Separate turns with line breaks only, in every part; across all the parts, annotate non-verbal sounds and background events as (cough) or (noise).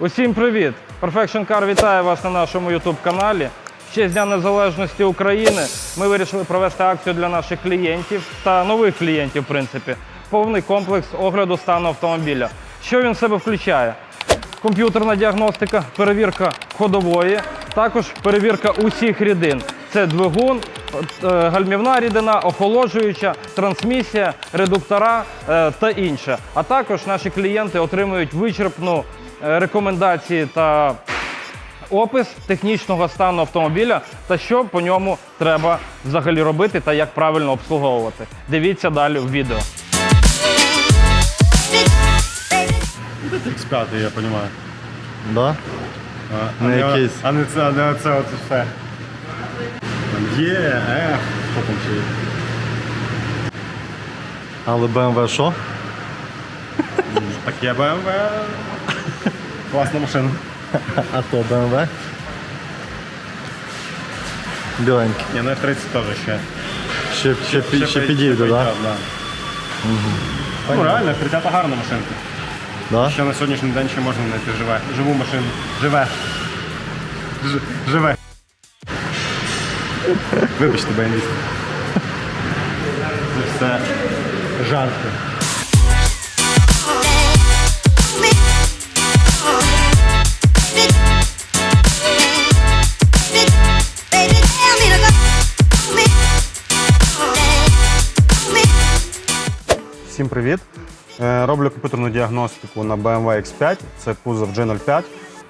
Усім привіт! Perfection Car вітає вас на нашому YouTube каналі. В честь Дня Незалежності України ми вирішили провести акцію для наших клієнтів та нових клієнтів, в принципі. Повний комплекс огляду стану автомобіля. Що він в себе включає? Комп'ютерна діагностика, перевірка ходової, також перевірка усіх рідин. Це двигун, е, гальмівна рідина, охолоджуюча, трансмісія, редуктора е, та інше. А також наші клієнти отримують вичерпну рекомендації та опис технічного стану автомобіля та що по ньому треба взагалі робити та як правильно обслуговувати. Дивіться далі в відео.
X5, я розумію.
Да?
А,
Не
а
якийсь.
А не це, а не це оце все. Там є, F, що там ще є?
Але BMW що?
Так є BMW. Класна машина.
А то BMW? Біленький.
Ні, ну F30 теж ще.
Ще, ще, ще, ще підійде, так?
да? Ну реально, F30 гарна машинка.
Да?
Ще на сьогоднішній день ще можна знайти живе. Живу машину. Живе. Ж- Живе. Вибачте, я. Це все жарти. Всім привіт! Е, Роблю комп'ютерну діагностику на BMW X5, це кузов G05.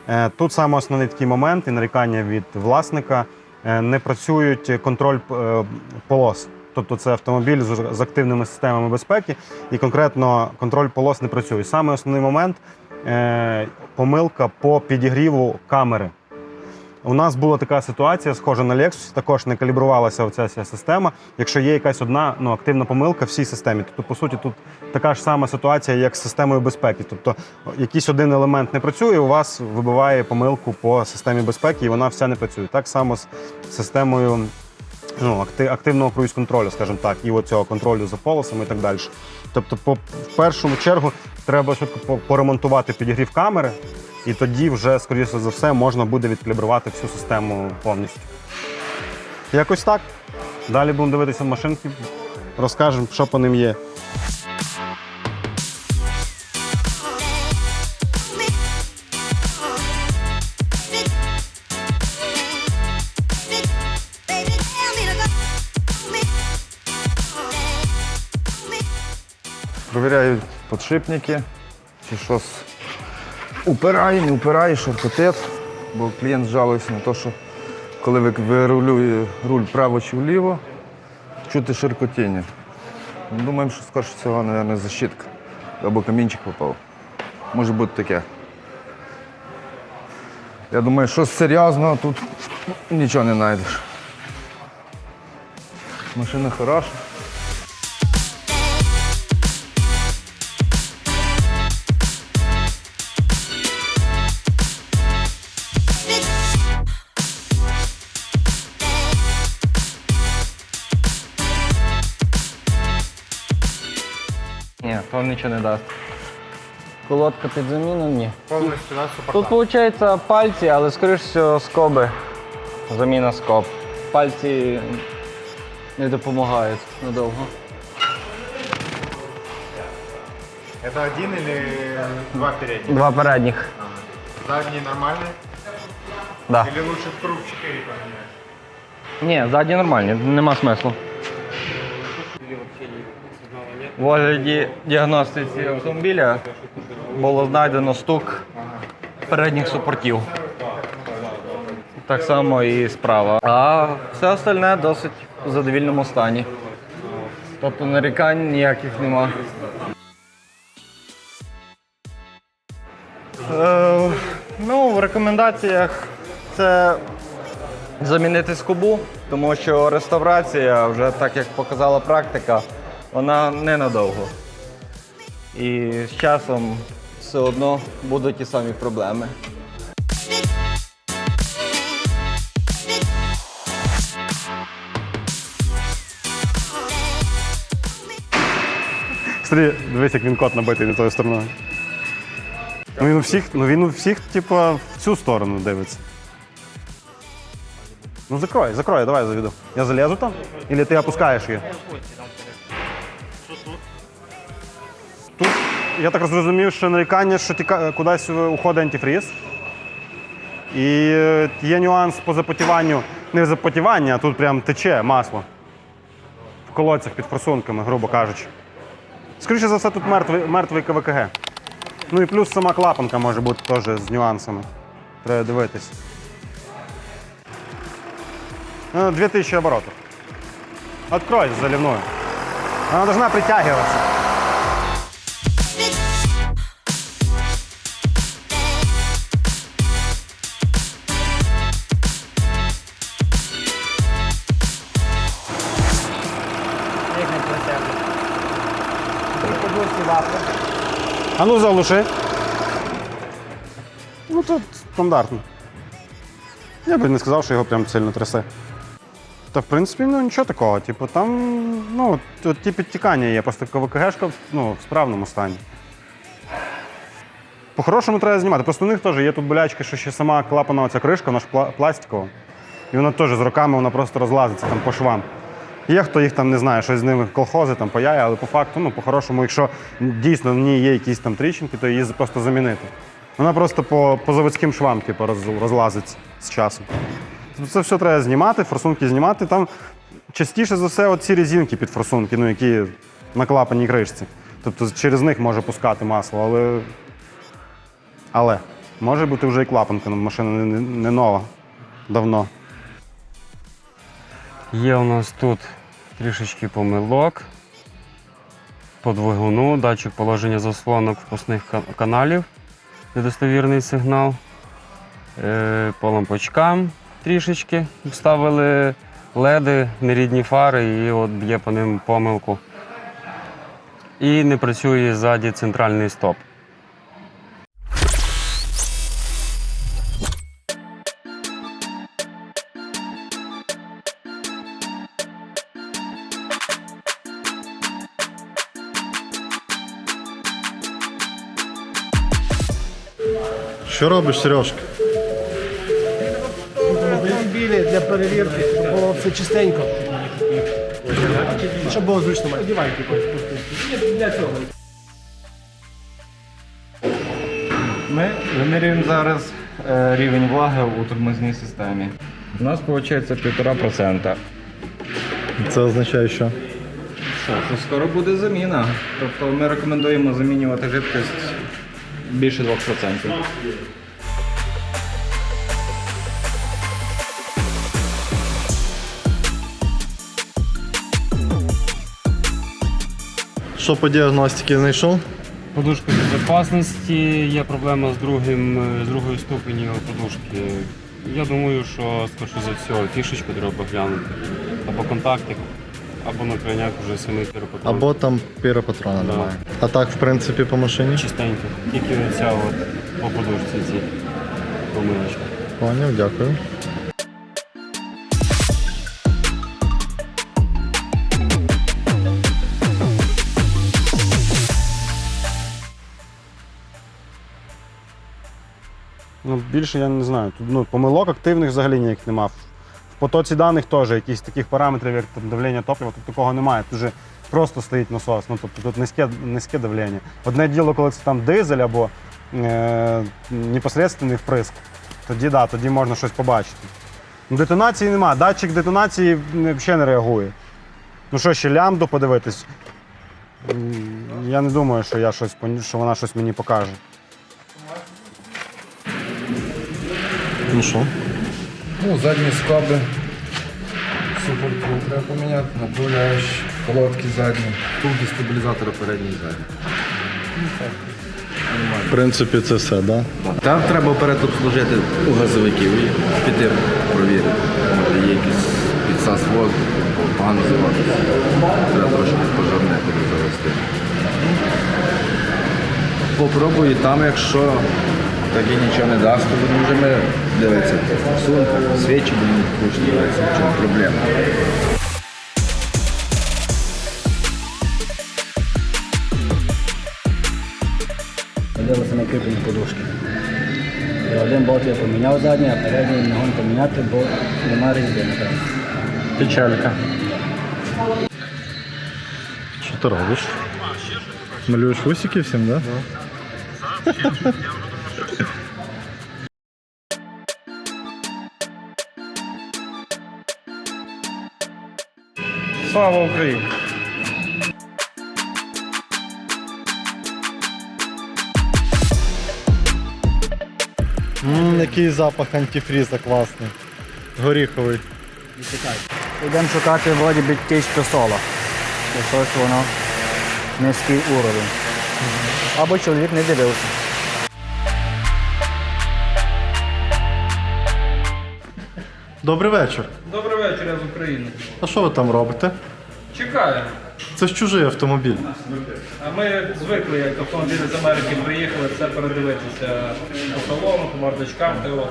Е, Тут саме основний такий момент і нарікання від власника. Е, Не працюють контроль полос. Тобто це автомобіль з активними системами безпеки, і конкретно контроль полос не працює. Саме основний момент помилка по підігріву камери. У нас була така ситуація, схожа на Lexus, також не калібрувалася оця вся система. Якщо є якась одна ну, активна помилка в всій системі, тобто, по суті, тут така ж сама ситуація, як з системою безпеки. Тобто якийсь один елемент не працює, у вас вибиває помилку по системі безпеки, і вона вся не працює. Так само з системою ну, активного круїз контролю, скажімо так, і цього контролю за полосами і так далі. Тобто, по, в першу чергу треба швидко по- поремонтувати підігрів камери, і тоді вже, скоріше за все, можна буде відкалібрувати всю систему повністю. Якось так. Далі будемо дивитися машинки, розкажемо, що по ним є.
Провіряю подшипники, чи щось упирає, не упирає, шоркотет. Бо клієнт жалується на те, що коли вирулює руль вправо чи вліво, чути ширкотіння. Думаємо, що скоріше всього, мабуть, защитка. Або камінчик попав. Може бути таке. Я думаю, що серйозного тут нічого не знайдеш. Машина хороша.
Ні, то нічого не дасть. Колодка під заміну ні.
Повністю да,
Тут виходить пальці, але скоріш всього скоби. Заміна скоб. Пальці не допомагають надовго.
Это один или два передних?
Два передніх.
Задний нормальный?
Да.
Или лучше круг 4 поменять?
Ні, задні нормальні, нема смислу. В огляді діагностиці автомобіля було знайдено стук передніх супортів. Так само і справа. А все остальне досить в задовільному стані. Тобто нарікань ніяких нема. Е, ну, в рекомендаціях це замінити скобу, тому що реставрація, вже так як показала практика, вона ненадовго. І з часом все одно будуть ті самі проблеми.
Смотри, дивись, як він код набитий від тої сторони. Ну він у всіх, ну він у всіх, типа, в цю сторону дивиться. Ну закрой, закрой, давай заведу. Я залезу там? Или ти опускаєш її? Я так зрозумів, що нарікання, що тіка, кудись уходить антифріз. І е, є нюанс по запотіванню. Не запотівання, а тут прям тече масло. В колодцях під форсунками, грубо кажучи. Скоріше за все, тут мертвий, мертвий КВКГ. Ну і плюс сама клапанка може бути теж з нюансами. Треба дивитись. Ну, 2000 оборотов. Открой заливную. Она должна притягиваться. А ну заглуши. Ну тут стандартно. Я би не сказав, що його прям сильно трясе. Та в принципі, ну нічого такого. Типу, там, ну, от, ті підтікання є, просто КВКГшка ну, в справному стані. По-хорошому треба знімати. Просто у них теж є тут болячки, що ще сама клапанова ця кришка, вона ж пластикова. І вона теж з роками вона просто розлазиться там по швам. Є хто їх там не знає, щось з ними колхози там паяє, але по факту, ну, по-хорошому, якщо дійсно в ній є якісь там тріщинки, то її просто замінити. Вона просто по, по заводським швам типу, роз, розлазиться з часом. Тобто Це все треба знімати, форсунки знімати. Там частіше за все ці резинки під форсунки, ну, які на клапаній кришці. Тобто через них може пускати масло, але. Але може бути вже і клапанка, машина не, не нова. Давно.
Є у нас тут трішечки помилок по двигуну, датчик положення заслонок впускних каналів, недостовірний сигнал. Е, По лампочкам трішечки вставили леди, нерідні фари, і от б'є по ним помилку. І не працює ззаді центральний стоп.
Що робиш, Сережка?
автомобілі для перевірки, щоб було все чистенько. Щоб було зручно. Одівайте Для цього.
Ми вимірюємо зараз е, рівень влаги у тормозній системі. У нас виходить 1,5%.
Це означає, що?
Що, що скоро буде заміна. Тобто ми рекомендуємо замінювати жидкість більше 2%.
Що по діагностиці знайшов?
Подушка безпечності, є проблема з, другим, з другою ступеню подушки. Я думаю, що скоріше за все фішечку треба поглянути. Або контактик, або на крайняк вже самий піропатрон.
Або там піропатрона
Да.
немає. А так, в принципі, по машині.
чистенько. Тільки оця от по подушці ці помилочки.
Поняв, дякую.
Ну, більше я не знаю. Тут ну, помилок активних взагалі ніяких нема. Потоці даних теж якісь таких параметрів, як там давлення топлива, тут такого немає. Тут вже просто стоїть насос. Ну, тобто тут низьке, низьке давлення. Одне діло, коли це там дизель або е, непосредственний вприск, тоді да, тоді можна щось побачити. Ну, детонації нема. Датчик детонації взагалі не реагує. Ну що, ще лямбду подивитись? Я не думаю, що, я щось, що вона щось мені покаже.
Ну що?
Ну, задні скоби. Супорту треба поміняти, направляючі, колодки задні, тулки стабілізатора передній і задній.
В принципі, це все, так? Да?
Там треба вперед обслужити у газовиків і піти провірити. Може є якийсь підсас бо погано заводиться. Треба трошки пожарнити завести. Попробую там, якщо таки нічого не дасть, то будемо вже ми дивитися форсунках, свічі будемо дивитися, в чому проблема.
Дивилися не кріплені подушки. І один болт я поміняв задній, а передній не можу поміняти, бо немає різьби.
Печалька. Що ти робиш? Малюєш усики всім, да? (laughs)
Слава Україні!
Ммм, який запах антифріза класний. Горіховий.
Йдемо шукати вроді би тічку сола. Бо щось воно низький уровень. Або чоловік не дивився.
Добрий вечір.
Добрий вечір, я з України.
А що ви там робите?
Чекаємо.
Це ж чужий автомобіль.
А ми звикли, як автомобілі з Америки приїхали, це передивитися по салону, по мордочкам, та от.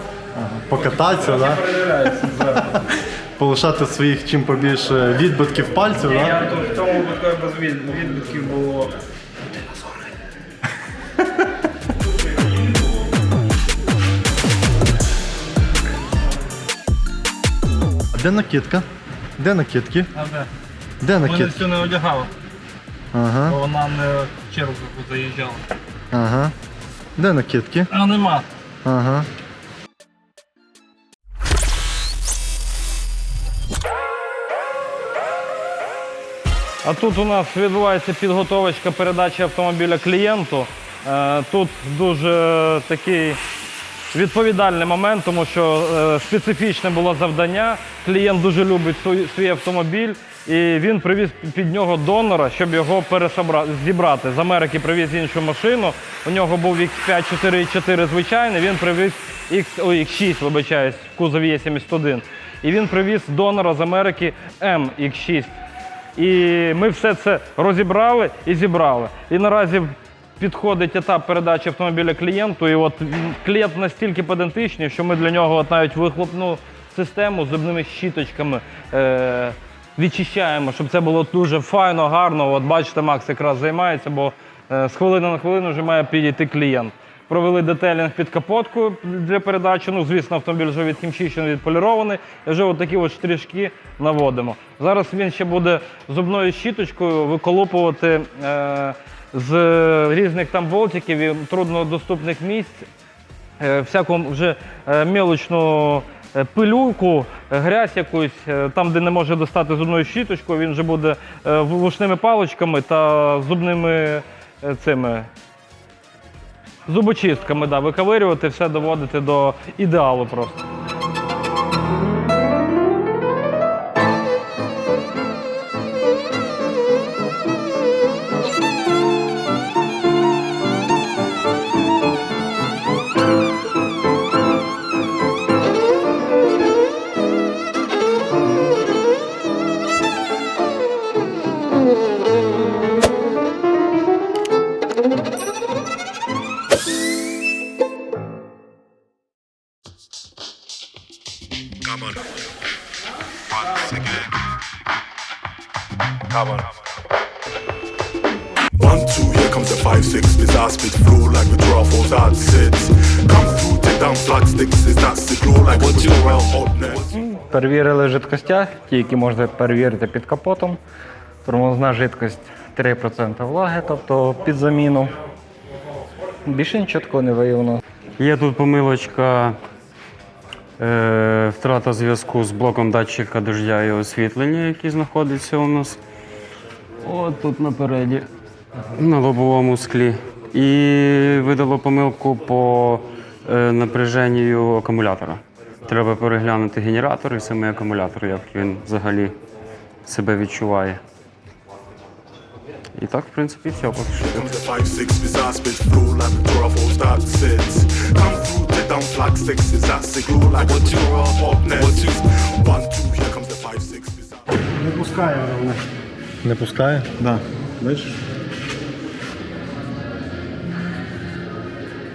Покататися, да?
передивляється зверху. (laughs)
полишати своїх чим побільше відбитків пальців, да?
Я тут в тому випадку без від- відбитків було.
Де накидка? Де накидки?
А де?
Де
Мене
накидки?
цю не одягали,
Ага,
бо вона не в чергу заїжджала.
ага. Де накидки?
А нема.
Ага.
А тут у нас відбувається підготовочка передачі автомобіля клієнту. Е, Тут дуже такий відповідальний момент, тому що е, специфічне було завдання. Клієнт дуже любить свій, свій автомобіль, і він привіз під нього донора, щоб його зібрати. З Америки привіз іншу машину. У нього був X5 4.4 звичайний, він привіз X, ой, X6, вибачаюсь, в кузові є 71. І він привіз донора з Америки MX6. І ми все це розібрали і зібрали. І наразі підходить етап передачі автомобіля клієнту. І от клієнт настільки педантичний, що ми для нього от навіть вихлопну систему з зубними щіточками е- відчищаємо, щоб це було дуже файно, гарно. От бачите, Макс якраз займається, бо е, з хвилини на хвилину вже має підійти клієнт. Провели детелінг під капоткою для передачі. Ну, звісно, автомобіль вже відхімчищений, відполірований. І вже такі от штришки наводимо. Зараз він ще буде зубною щіточкою виколупувати е, з різних там болтиків і труднодоступних місць е, всяку вже е, мелочну е, пилюку, грязь якусь, там, де не може достати зубною щіточкою, він вже буде вушними паличками та зубними цими зубочистками да, виковирювати, все доводити до ідеалу просто.
Перевірили жидкостя, ті, які можна перевірити під капотом. Тормозна жидкость 3% влаги, тобто під заміну. Більше нічого такого не виявлено.
Є тут помилочка, е, втрата зв'язку з блоком датчика дождя і освітлення, який знаходиться у нас. От тут напереді, на лобовому склі. І видало помилку по напряженню акумулятора. Треба переглянути генератор і самий акумулятор, як він взагалі себе відчуває. І так, в принципі, все поки що.
Не пускає головне.
Не пускає?
Да. Бачиш?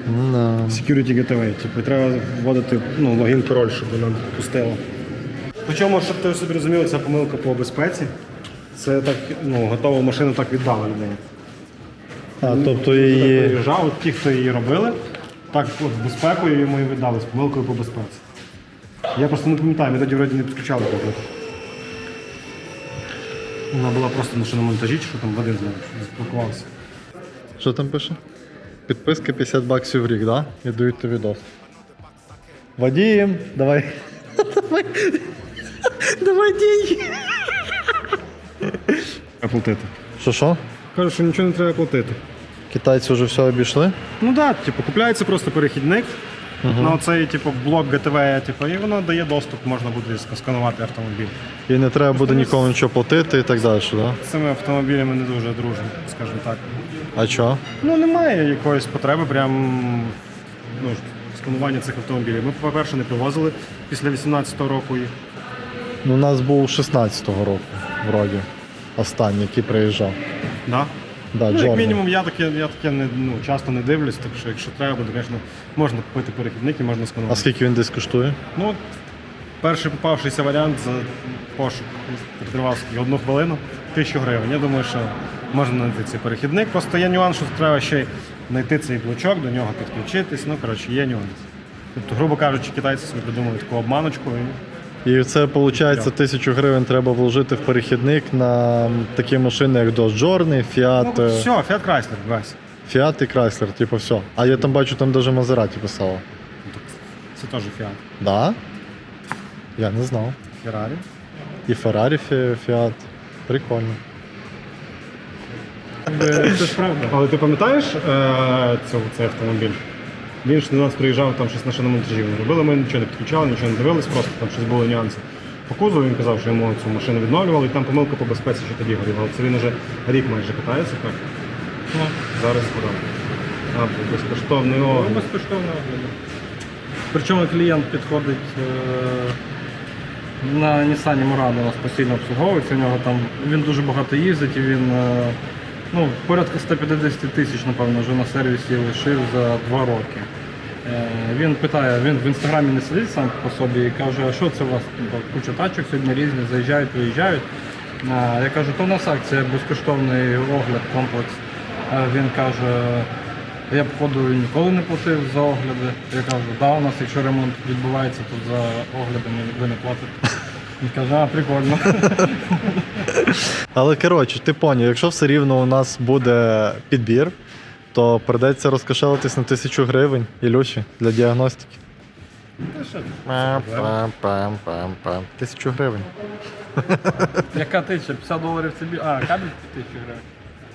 Ну, да.
Security Gateway. Типу, треба вводити ну, логін пароль, щоб воно пустило. Причому, щоб ти собі розуміли, це помилка по безпеці. Це так, ну, готову машину так віддали людині.
А, тобто її.
Приїжджав, от ті, хто її робили, так от з безпекою йому і віддали, з помилкою по безпеці. Я просто не пам'ятаю, ми тоді вроді не підключали комп'ютер. Вона була просто на шиномонтажі, що там Вадим з нею спілкувався.
Що там пише? Підписка 50 баксів в рік, да? І дають тобі доступ. Водієм, давай. (laughs) Давай. Давай деньги.
Оплатити.
Що що?
Кажу, що нічого не треба платити.
Китайці вже все обійшли?
Ну так, да, типу, купляється просто перехідник на оцей типу, блок ГТВ, типу, і воно дає доступ, можна буде сканувати автомобіль.
І не треба буде нікому нічого платити і так далі, да?
З цими автомобілями не дуже дружимо, скажімо так.
А що?
Ну немає якоїсь потреби прям ну, сканування цих автомобілів. Ми, по-перше, не привозили після 18-го року їх.
Ну, у нас був 16-го року, вроді. Останній, який приїжджав.
Да?
Да,
ну, як
Джордан.
мінімум, я таке, я таке не, ну, часто не дивлюсь, так що якщо треба, то, звісно, можна купити перехідник і можна
А
сканувати.
скільки він десь коштує?
Ну, перший попавшийся варіант за пошук тривав скільки? одну хвилину, тисячу гривень. Я думаю, що можна знайти цей перехідник. Просто є нюанс, що треба ще й знайти цей блочок, до нього підключитись. Ну, коротше, є нюанс. Тобто, грубо кажучи, китайці собі придумали таку обманочку. І...
І це виходить, тисячу гривень треба вложити в перехідник на такі машини, як Dodge Journey, Fiat,
Ну,
е,
все, Fiat Chrysler, весь.
Fiat і Chrysler, типу все. А я там бачу, там даже Maserati писало.
Це теж Fiat.
Да? Я не знав.
Ferrari.
І Ferrari, Фі- Fiat. Прикольно.
Це ж правда. Але ти пам'ятаєш е, цю, цей автомобіль? Він ж до нас приїжджав там щось на шиномонтажі. Вони робили, ми нічого не підключали, нічого не дивились, просто там щось були нюанси. По кузову він казав, що йому цю машину відновлювали, і там помилка по безпеці, що тоді горіла. Це він уже рік майже катається, так? Ну, зараз подав. А, безкоштовний огляд.
Безкоштовно огляду. Причому клієнт підходить е, на Nissan Murano, у нас постійно обслуговується. У нього там він дуже багато їздить і він е, ну, порядка 150 тисяч, напевно, вже на сервісі лишив за два роки. Е, Він питає, він в інстаграмі не сидить сам по собі і каже, а що це у вас куча тачок сьогодні різні, заїжджають, виїжджають. Я кажу, то у нас акція безкоштовний огляд, комплекс. Він каже, я походу ніколи не платив за огляди. Я кажу, да, у нас якщо ремонт відбувається, то за оглядами ви не платите. Він каже, а прикольно.
Але коротше, ти поняв, якщо все рівно у нас буде підбір, то придеться розкошелитись на тисячу гривень Ілюші для діагностики. Пам-пам-пам-пам. Тисячу гривень. (laughs)
Яка тисяча? 50 доларів це бі... А, кабель тисячу гривень.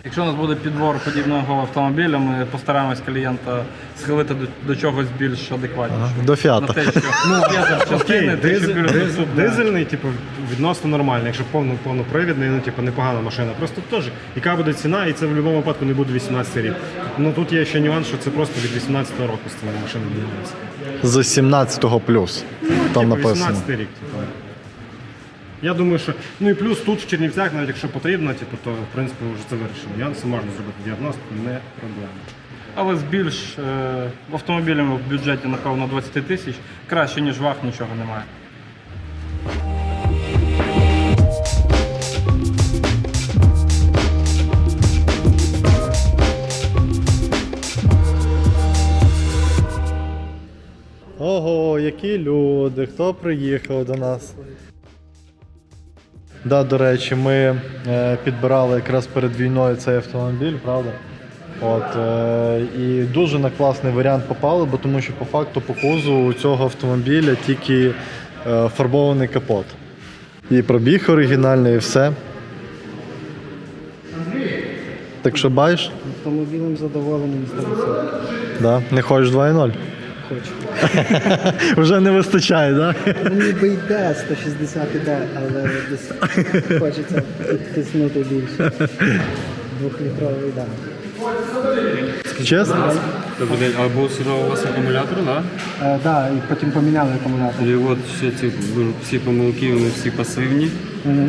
Якщо у нас буде підбор подібного автомобіля, ми постараємось клієнта схилити до, до чогось більш адекватнішого.
До
На
фіата.
те, що ну, є запчастини, (laughs) те, що
дизель, дизель, дизельний, типу, відносно нормальний. Якщо повно, повнопривідний, ну типу непогана машина. Просто теж, яка буде ціна, і це в будь-якому випадку не буде 18 рік. Ну тут є ще нюанс, що це просто від 18 року з цією машиною мінялися.
З 17-го плюс. Там
Типу,
написано.
18 рік, типу. Я думаю, що ну і плюс тут в Чернівцях, навіть якщо потрібно, типу, то в принципі вже це вирішено. Нюанси можна зробити діагностику, не проблема.
Але з більш е, автомобілями в бюджеті, напевно, 20 тисяч краще, ніж ваг, нічого немає.
Які люди, хто приїхав до нас. Да, до речі, ми е, підбирали якраз перед війною цей автомобіль, правда? От, е, і дуже на класний варіант попали, бо тому що по факту по кузову у цього автомобіля тільки е, фарбований капот. І пробіг оригінальний, і все. Так що бачиш?
Автомобілем задоволеним здається.
Да. Не хочеш 2.0?
Хочу.
Вже не вистачає, так?
Ну, ніби йде 160 іде, але десь хочеться підтиснути більше. Двохлітровий йде.
Чесно?
Добрий день. А був сюди у вас акумулятор, так?
Так, да, і потім поміняли акумулятор.
І от всі ці всі помилки, вони всі пасивні.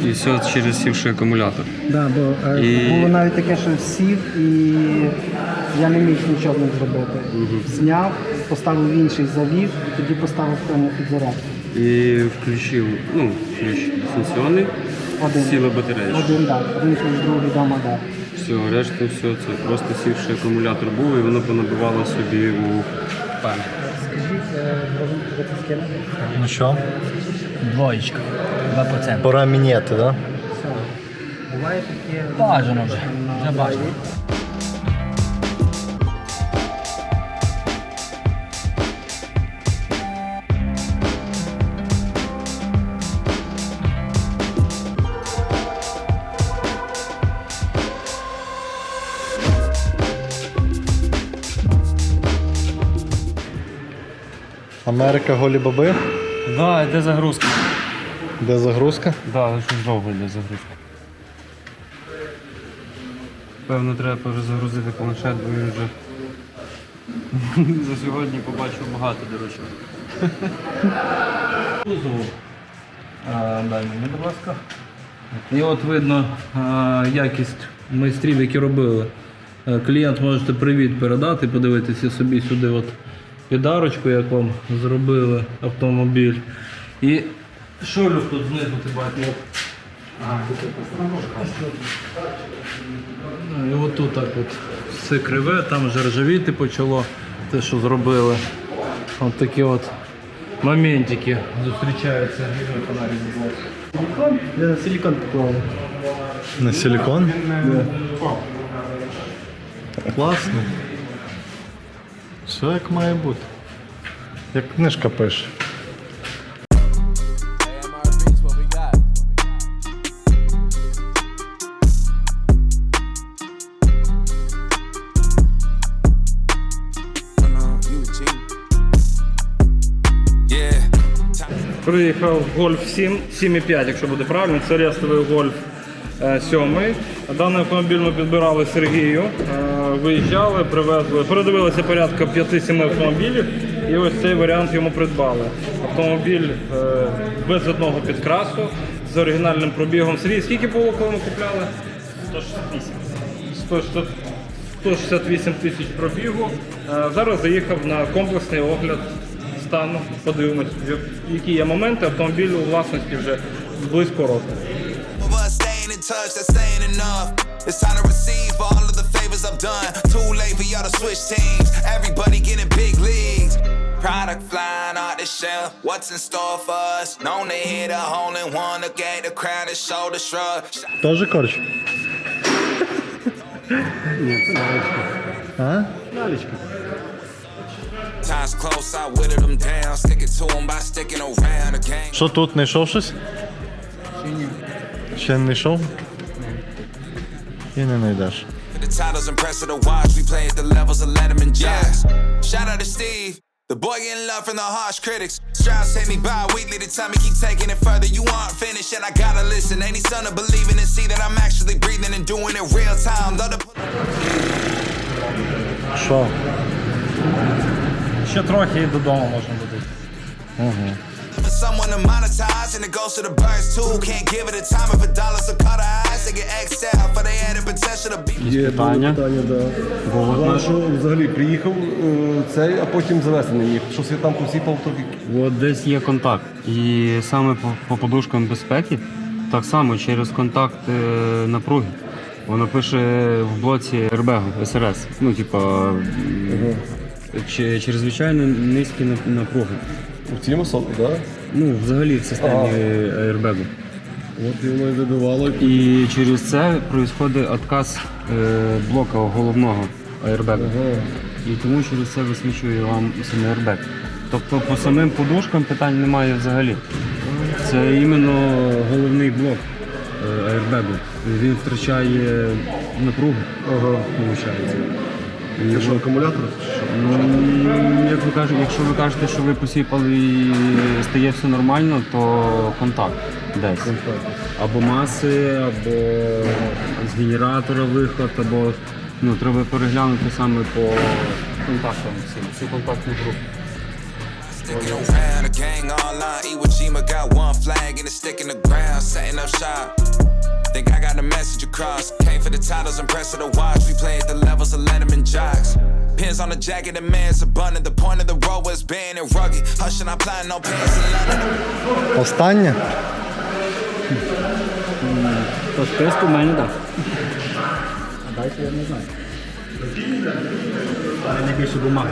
І все через сівший акумулятор.
Да, бо е,
І-
було навіть таке, що сів і я не міг нічого ним зробити. Зняв, поставив інший завів, тоді поставив прямо під зарядку.
І включив, ну, ключ дистанційний,
Один.
Сіла батарея.
Один, так. Один плюс другий до модель.
Все, решта все це просто сівший акумулятор був і воно понабивало собі у пам'ять.
Скинути?
Ну що,
Двоєчка. 2%.
пора міняти, да?
Буває таке.
Бажано вже. Вже бажано.
Америка голі баби.
Да, де загрузка?
Де загрузка?
Да, щось довго йде загрузка. Певно, треба перезагрузити планшет, бо він вже (laughs) за сьогодні побачив багато, до речі. (laughs)
Мені, будь ласка. І от видно а, якість майстрів, які робили. Е, Клієнт можете привіт передати, подивитися собі сюди от підарочку, як вам зробили автомобіль. І шолюх тут знизу ти бачиш. Ну, І от тут так от все криве, там вже ржавіти почало, те, що зробили. От такі от моментики зустрічаються. Ласка.
Я на силікон поклав.
На силікон? Класно. Все як має бути. Як книжка пише.
Приїхав Гольф 7, 7,5, якщо буде правильно, це рестовий Гольф е, 7. Даний автомобіль ми підбирали Сергію, е, виїжджали, привезли, передивилися порядка 5-7 автомобілів і ось цей варіант йому придбали. Автомобіль е, без одного підкрасу, з оригінальним пробігом. Сергій, скільки було, коли ми купляли? 168. 168 тисяч пробігу. Е, Зараз заїхав на комплексний огляд стану. Подивимось, які є моменти. Автомобіль у власності вже близько року.
touch, that's saying enough. It's time to receive all of the favors I've done. Too late for y'all to switch teams. Everybody getting big leagues. Product flying out the shelf. What's in store for us? Known to hit a hole in one to get the crowd and shoulder shrug.
Тоже корч? А?
Times close, I whittled them down. Sticking to them by sticking around the game.
Що тут, знайшов щось? Ще не знайшов? І не знайдеш.
The titles impressive to watch. We play at the levels of Letterman jazz. Shout out to Steve. The boy getting love from the harsh critics. Strives take me by weekly to tell me keep taking it further. You aren't finished, and I gotta listen. Ain't need son to believing and see that I'm actually breathing and doing it real time. Though the
Що?
Ще трохи і додому можна буде.
For someone to monetize, and it goes to the birds too. Can't give it a time if a dollar's a cut of eyes. They get out for they had the potential to be.
Є питання. Бо от наш-
що взагалі приїхав е, цей, а потім не міг. Щось я там посіпав, то
От десь є контакт. І саме по, по подушкам безпеки, так само через контакт е, напруги. Воно пише в блоці Airbag СРС. Ну, типа, м, чи, чрезвичайно низькі нап- напруги.
в цьому соку, так?
Ну, взагалі в системі аербегу.
От і воно і вибивало.
І через це відбувається отказ е, блока головного аербегу. І тому через це висвічує вам саме аербег. Тобто по самим подушкам питань немає взагалі. Це іменно головний блок е, аербегу. Він втрачає напругу, виходить.
Це що, акумулятор?
Як ви кажете, якщо ви кажете, що ви посіпали і стає все нормально, то контакт десь. Або маси, або з генератора виход, або ну, треба переглянути саме по контактам всім, всі контактні групи.
Sticking around the gang online. Iwo Jima got one flag and it's sticking the ground, setting up shop. Think I got the message across. Came for the titles, impressive to watch. We play at the levels of Letterman jocks. Pins on the jacket, the man's abundant. The point of the road was being and rugged. Hushing, I'm planning no pants in London.
Останнє?
По списку в мене так. А далі я не знаю. Але найбільше бумаги.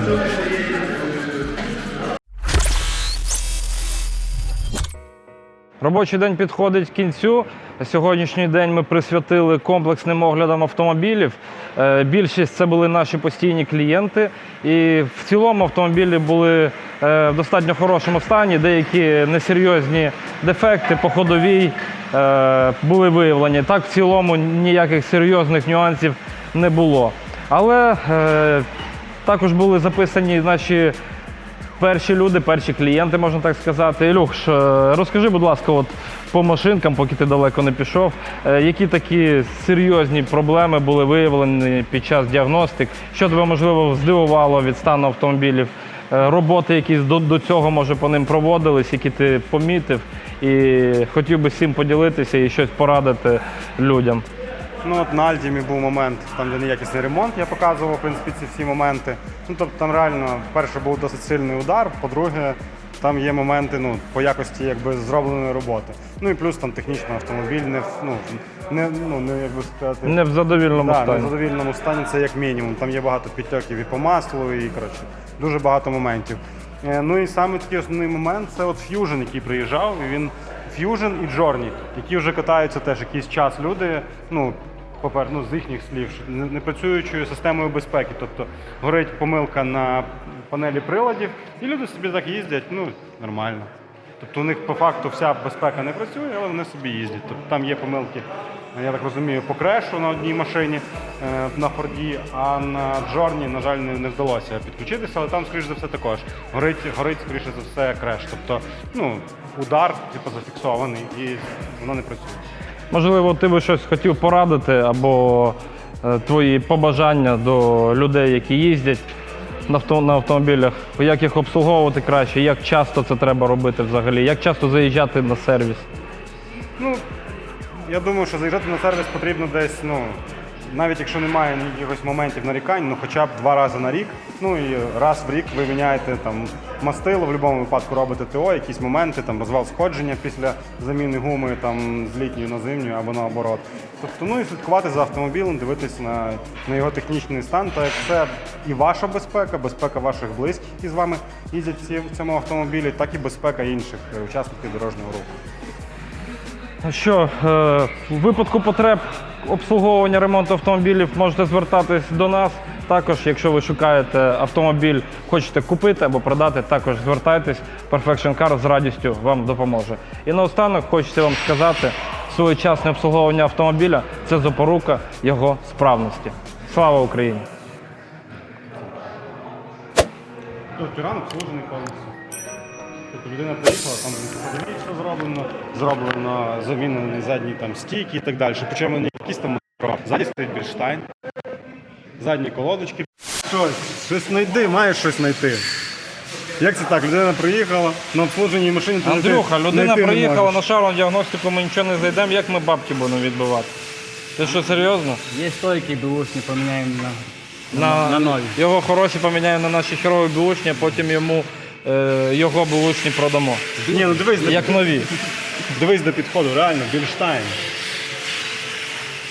Робочий день підходить к кінцю. Сьогоднішній день ми присвятили комплексним оглядам автомобілів. Е, Більшість це були наші постійні клієнти. І в цілому автомобілі були е, в достатньо хорошому стані. Деякі несерйозні дефекти по ходовій е, були виявлені. Так, в цілому ніяких серйозних нюансів не було. Але також були записані наші перші люди, перші клієнти, можна так сказати. Ілюш, е, розкажи, будь ласка, от по машинкам, поки ти далеко не пішов, е, які такі серйозні проблеми були виявлені під час діагностик? Що тебе можливо здивувало від стану автомобілів? Е, Роботи, які до, до цього може по ним проводились, які ти помітив, і хотів би всім поділитися і щось порадити людям.
Ну от на Альтімі був момент, там де неякісний ремонт, я показував в принципі ці всі моменти. Ну тобто там реально, перше, був досить сильний удар, по-друге, там є моменти ну, по якості якби зробленої роботи. Ну і плюс там технічно автомобіль не в- ну, не, ну, не як би сказати.
Не в задовільному
да, не в задовільному стані це як мінімум. Там є багато підтьоків і по маслу, і коротше, дуже багато моментів. Е, Ну і саме такий основний момент це от Fusion, який приїжджав. І він Fusion і Journey, які вже катаються теж якийсь час люди. Ну, попер, ну, з їхніх слів, що не, не працюючою системою безпеки. Тобто горить помилка на панелі приладів, і люди собі так їздять, ну, нормально. Тобто у них по факту вся безпека не працює, але вони собі їздять. Тобто там є помилки, я так розумію, по крешу на одній машині е, на Форді, а на Джорні, на жаль, не вдалося підключитися, але там, скоріш за все, також горить, горить скоріше за все, креш. Тобто, ну, удар, типу, зафіксований і воно не працює.
Можливо, ти би щось хотів порадити або е, твої побажання до людей, які їздять на, автомобілях, як їх обслуговувати краще, як часто це треба робити взагалі, як часто заїжджати на сервіс.
Ну, я думаю, що заїжджати на сервіс потрібно десь, ну, навіть якщо немає якихось моментів нарікань, ну хоча б два рази на рік. Ну і раз в рік ви міняєте там мастило, в будь-якому випадку робите ТО, якісь моменти, там розвал сходження після заміни гуми там, з літньої на зимню або наоборот. Тобто, ну і слідкувати за автомобілем, дивитися на, на його технічний стан, так як це і ваша безпека, безпека ваших близьких, які з вами їздять в цьому автомобілі, так і безпека інших е, учасників дорожнього руху.
Що е, в випадку потреб обслуговування ремонту автомобілів можете звертатись до нас. Також, якщо ви шукаєте автомобіль, хочете купити або продати, також звертайтесь. Perfection Car з радістю вам допоможе. І наостанок хочеться вам сказати, своєчасне обслуговування автомобіля це запорука його справності. Слава Україні!
Тиран обслужений повністю. Тобто людина приїхала, там подивіться, що зроблено, зроблено замінені задні там стійки і так далі. Причому не якісь там. Ззаді стоїть Бірштайн, задні колодочки. Щось, щось знайди, маєш щось знайти. Як це так? Людина приїхала на обслуженій машині. ти
Андрюха,
знайти-
людина
знайти не
приїхала
можеш.
на шарну діагностику, ми нічого не зайдемо, як ми бабки будемо відбивати? Ти що, серйозно?
Є стойки бушні, поміняємо на,
На,
на нові.
Його хороші поміняємо на наші херові білушні, а потім йому е, його білушні продамо.
Ні, ну дивись, до-
Як нові.
дивись до підходу, реально, Бірштайн.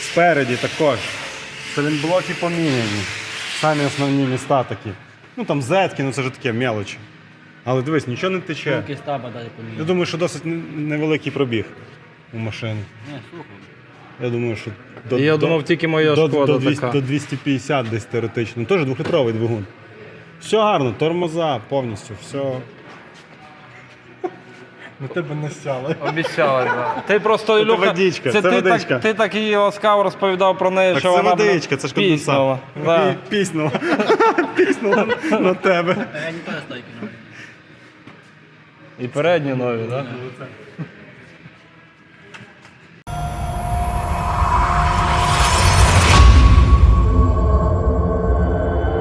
Спереді також. Він поміняні. Самі основні міста такі. Ну там зетки, ну це ж таке мелочі. Але дивись, нічого не тече.
Руки стаба далі
Я думаю, що досить не- невеликий пробіг у машини.
Ні, слухай.
Я думаю, що до,
Я
до,
думав, тільки моя
до,
шкода
до, 200,
така.
до 250 десь теоретично. Теж двохлітровий двигун. Все гарно, тормоза повністю, все.
На тебе не сяли.
Обіцяли, так. Ти просто Ілюха,
водичка, це
ти,
водичка.
Так, ти так її ласкаво розповідав про неї,
Так
що
це
вона
водичка, це ж конденсат.
піснула. Да.
Пі- Піснула. (laughs) Піснула на тебе.
Я не стойки нові.
І передні нові, так?